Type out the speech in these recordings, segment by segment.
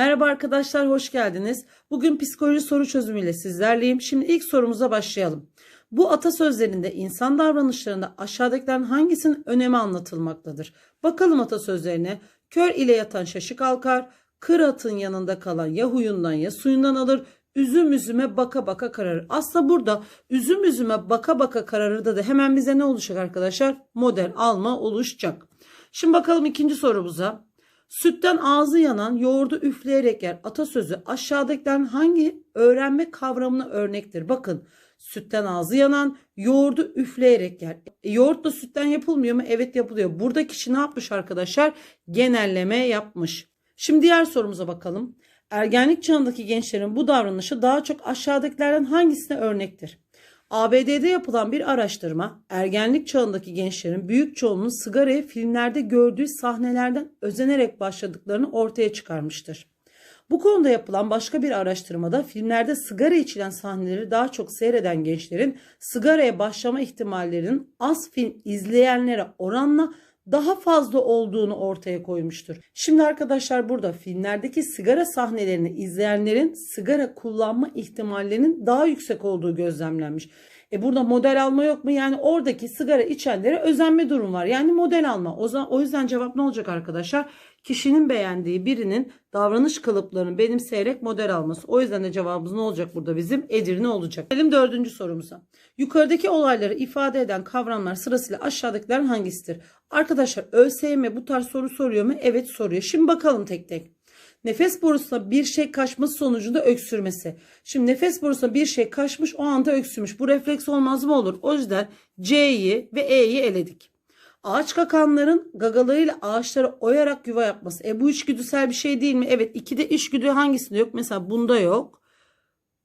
Merhaba arkadaşlar, hoş geldiniz. Bugün psikoloji soru çözümüyle sizlerleyim. Şimdi ilk sorumuza başlayalım. Bu atasözlerinde insan davranışlarında aşağıdakilerin hangisinin önemi anlatılmaktadır? Bakalım atasözlerine. Kör ile yatan şaşı kalkar, kır atın yanında kalan ya huyundan ya suyundan alır, üzüm üzüme baka baka kararır. Aslında burada üzüm üzüme baka baka kararır da, da hemen bize ne olacak arkadaşlar? Model alma oluşacak. Şimdi bakalım ikinci sorumuza. Sütten ağzı yanan yoğurdu üfleyerek yer atasözü aşağıdakilerin hangi öğrenme kavramına örnektir? Bakın sütten ağzı yanan yoğurdu üfleyerek yer. E, yoğurt da sütten yapılmıyor mu? Evet yapılıyor. Burada kişi ne yapmış arkadaşlar? Genelleme yapmış. Şimdi diğer sorumuza bakalım. Ergenlik çağındaki gençlerin bu davranışı daha çok aşağıdakilerden hangisine örnektir? ABD'de yapılan bir araştırma ergenlik çağındaki gençlerin büyük çoğunluğun sigarayı filmlerde gördüğü sahnelerden özenerek başladıklarını ortaya çıkarmıştır. Bu konuda yapılan başka bir araştırmada filmlerde sigara içilen sahneleri daha çok seyreden gençlerin sigaraya başlama ihtimallerinin az film izleyenlere oranla daha fazla olduğunu ortaya koymuştur. Şimdi arkadaşlar burada filmlerdeki sigara sahnelerini izleyenlerin sigara kullanma ihtimallerinin daha yüksek olduğu gözlemlenmiş. E burada model alma yok mu? Yani oradaki sigara içenlere özenme durum var. Yani model alma. O, o yüzden cevap ne olacak arkadaşlar? Kişinin beğendiği birinin davranış kalıplarını benimseyerek model alması. O yüzden de cevabımız ne olacak burada bizim? Edirne olacak. Gelelim dördüncü sorumuza. Yukarıdaki olayları ifade eden kavramlar sırasıyla aşağıdakilerin hangisidir? Arkadaşlar ÖSYM bu tarz soru soruyor mu? Evet soruyor. Şimdi bakalım tek tek. Nefes borusuna bir şey kaçması sonucunda öksürmesi. Şimdi nefes borusuna bir şey kaçmış o anda öksürmüş. Bu refleks olmaz mı olur? O yüzden C'yi ve E'yi eledik. Ağaç kakanların gagalarıyla ağaçlara oyarak yuva yapması. E bu içgüdüsel bir şey değil mi? Evet ikide içgüdü hangisinde yok? Mesela bunda yok.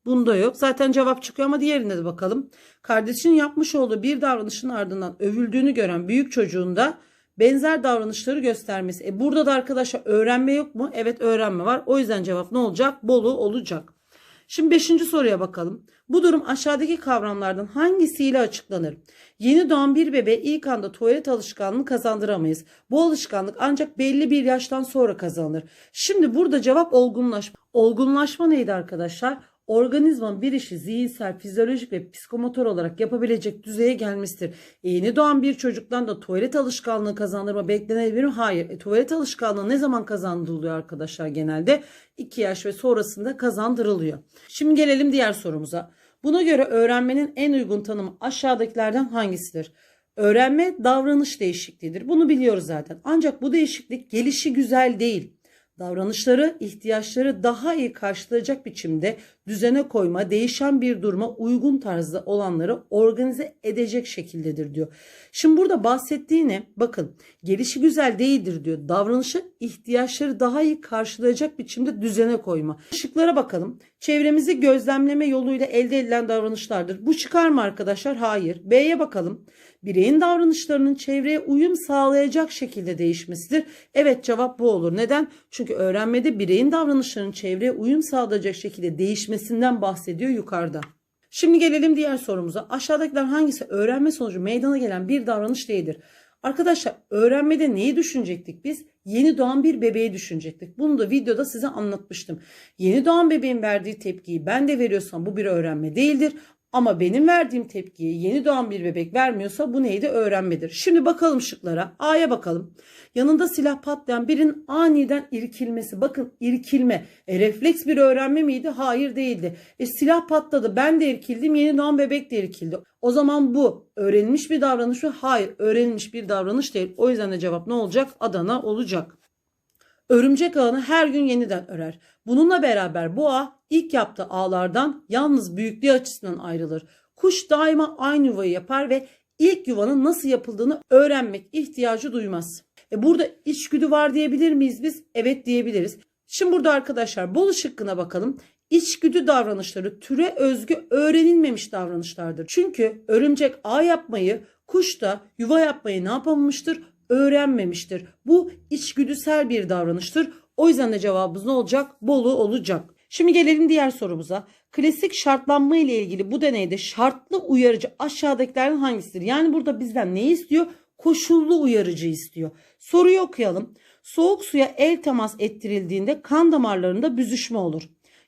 Bunda yok. Zaten cevap çıkıyor ama diğerinde de bakalım. Kardeşinin yapmış olduğu bir davranışın ardından övüldüğünü gören büyük çocuğunda benzer davranışları göstermesi. E burada da arkadaşlar öğrenme yok mu? Evet öğrenme var. O yüzden cevap ne olacak? Bolu olacak. Şimdi beşinci soruya bakalım. Bu durum aşağıdaki kavramlardan hangisiyle açıklanır? Yeni doğan bir bebeğe ilk anda tuvalet alışkanlığı kazandıramayız. Bu alışkanlık ancak belli bir yaştan sonra kazanılır. Şimdi burada cevap olgunlaşma. Olgunlaşma neydi arkadaşlar? Organizmanın bir işi zihinsel, fizyolojik ve psikomotor olarak yapabilecek düzeye gelmesidir. E, yeni doğan bir çocuktan da tuvalet alışkanlığı kazandırma beklenebilir mi? Hayır. E, tuvalet alışkanlığı ne zaman kazandırılıyor arkadaşlar genelde? 2 yaş ve sonrasında kazandırılıyor. Şimdi gelelim diğer sorumuza. Buna göre öğrenmenin en uygun tanımı aşağıdakilerden hangisidir? Öğrenme davranış değişikliğidir. Bunu biliyoruz zaten. Ancak bu değişiklik gelişi güzel değil davranışları, ihtiyaçları daha iyi karşılayacak biçimde düzene koyma, değişen bir duruma uygun tarzda olanları organize edecek şekildedir diyor. Şimdi burada bahsettiği ne? Bakın gelişi güzel değildir diyor. Davranışı, ihtiyaçları daha iyi karşılayacak biçimde düzene koyma. Şıklara bakalım. Çevremizi gözlemleme yoluyla elde edilen davranışlardır. Bu çıkar mı arkadaşlar? Hayır. B'ye bakalım. Bireyin davranışlarının çevreye uyum sağlayacak şekilde değişmesidir. Evet cevap bu olur. Neden? Çünkü öğrenmede bireyin davranışlarının çevreye uyum sağlayacak şekilde değişmesinden bahsediyor yukarıda. Şimdi gelelim diğer sorumuza. Aşağıdakiler hangisi öğrenme sonucu meydana gelen bir davranış değildir? Arkadaşlar öğrenmede neyi düşünecektik biz? Yeni doğan bir bebeği düşünecektik. Bunu da videoda size anlatmıştım. Yeni doğan bebeğin verdiği tepkiyi ben de veriyorsam bu bir öğrenme değildir. Ama benim verdiğim tepkiyi yeni doğan bir bebek vermiyorsa bu neydi? Öğrenmedir. Şimdi bakalım şıklara. A'ya bakalım. Yanında silah patlayan birinin aniden irkilmesi. Bakın irkilme. E, refleks bir öğrenme miydi? Hayır değildi. E, silah patladı. Ben de irkildim. Yeni doğan bebek de irkildi. O zaman bu öğrenilmiş bir davranış mı? Hayır öğrenilmiş bir davranış değil. O yüzden de cevap ne olacak? Adana olacak. Örümcek ağını her gün yeniden örer. Bununla beraber bu ağ ilk yaptığı ağlardan yalnız büyüklüğü açısından ayrılır. Kuş daima aynı yuvayı yapar ve ilk yuvanın nasıl yapıldığını öğrenmek ihtiyacı duymaz. E burada içgüdü var diyebilir miyiz biz? Evet diyebiliriz. Şimdi burada arkadaşlar bol şıkkına bakalım. İçgüdü davranışları türe özgü öğrenilmemiş davranışlardır. Çünkü örümcek ağ yapmayı, kuş da yuva yapmayı ne yapamamıştır? Öğrenmemiştir. Bu içgüdüsel bir davranıştır. O yüzden de cevabımız ne olacak? Bolu olacak. Şimdi gelelim diğer sorumuza. Klasik şartlanma ile ilgili bu deneyde şartlı uyarıcı aşağıdakilerden hangisidir? Yani burada bizden ne istiyor? koşullu uyarıcı istiyor. Soruyu okuyalım. Soğuk suya el temas ettirildiğinde kan damarlarında büzüşme olur.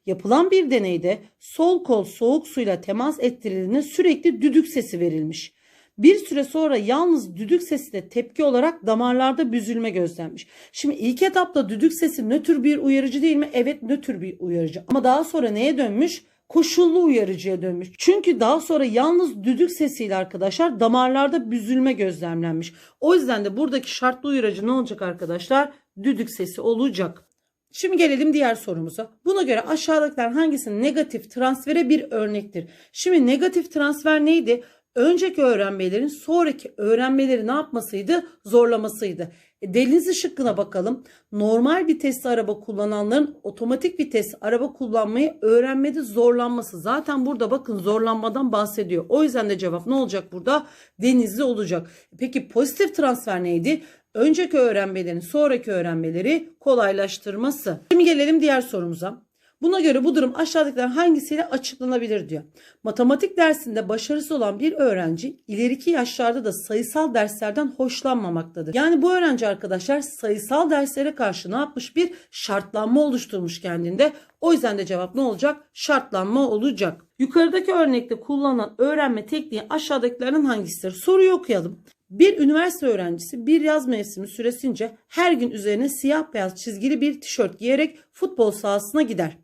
Yapılan bir deneyde sol kol soğuk suyla temas ettirildiğinde sürekli düdük sesi verilmiş. Bir süre sonra yalnız düdük sesine tepki olarak damarlarda büzülme gözlenmiş. Şimdi ilk etapta düdük sesi nötr bir uyarıcı değil mi? Evet nötr bir uyarıcı. Ama daha sonra neye dönmüş? Koşullu uyarıcıya dönmüş. Çünkü daha sonra yalnız düdük sesiyle arkadaşlar damarlarda büzülme gözlemlenmiş. O yüzden de buradaki şartlı uyarıcı ne olacak arkadaşlar? Düdük sesi olacak. Şimdi gelelim diğer sorumuza. Buna göre aşağıdakilerden hangisi negatif transfere bir örnektir? Şimdi negatif transfer neydi? Önceki öğrenmelerin sonraki öğrenmeleri ne yapmasıydı? Zorlamasıydı. E, Denizli şıkkına bakalım. Normal vitesli araba kullananların otomatik vites araba kullanmayı öğrenmede zorlanması. Zaten burada bakın zorlanmadan bahsediyor. O yüzden de cevap ne olacak burada? Denizli olacak. Peki pozitif transfer neydi? Önceki öğrenmelerin sonraki öğrenmeleri kolaylaştırması. Şimdi gelelim diğer sorumuza. Buna göre bu durum aşağıdakilerden hangisiyle açıklanabilir diyor. Matematik dersinde başarısız olan bir öğrenci ileriki yaşlarda da sayısal derslerden hoşlanmamaktadır. Yani bu öğrenci arkadaşlar sayısal derslere karşı ne yapmış? Bir şartlanma oluşturmuş kendinde. O yüzden de cevap ne olacak? Şartlanma olacak. Yukarıdaki örnekte kullanılan öğrenme tekniği aşağıdakilerden hangisidir? Soruyu okuyalım. Bir üniversite öğrencisi bir yaz mevsimi süresince her gün üzerine siyah beyaz çizgili bir tişört giyerek futbol sahasına gider.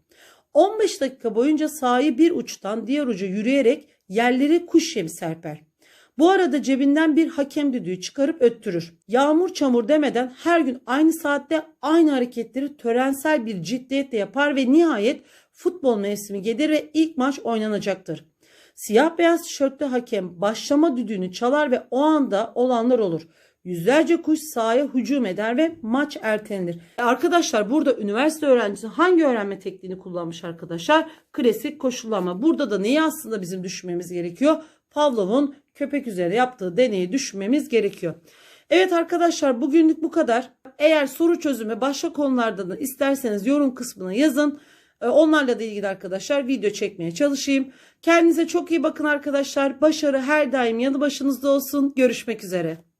15 dakika boyunca sahayı bir uçtan diğer uca yürüyerek yerleri kuş yemi serper. Bu arada cebinden bir hakem düdüğü çıkarıp öttürür. Yağmur çamur demeden her gün aynı saatte aynı hareketleri törensel bir ciddiyetle yapar ve nihayet futbol mevsimi gelir ve ilk maç oynanacaktır. Siyah beyaz tişörtlü hakem başlama düdüğünü çalar ve o anda olanlar olur. Yüzlerce kuş sahaya hücum eder ve maç ertelenir. Arkadaşlar burada üniversite öğrencisi hangi öğrenme tekniğini kullanmış arkadaşlar? Klasik koşullama. Burada da neyi aslında bizim düşünmemiz gerekiyor? Pavlov'un köpek üzerinde yaptığı deneyi düşünmemiz gerekiyor. Evet arkadaşlar bugünlük bu kadar. Eğer soru çözümü başka konularda da isterseniz yorum kısmına yazın. Ee, Onlarla da ilgili arkadaşlar video çekmeye çalışayım. Kendinize çok iyi bakın arkadaşlar. Başarı her daim yanı başınızda olsun. Görüşmek üzere.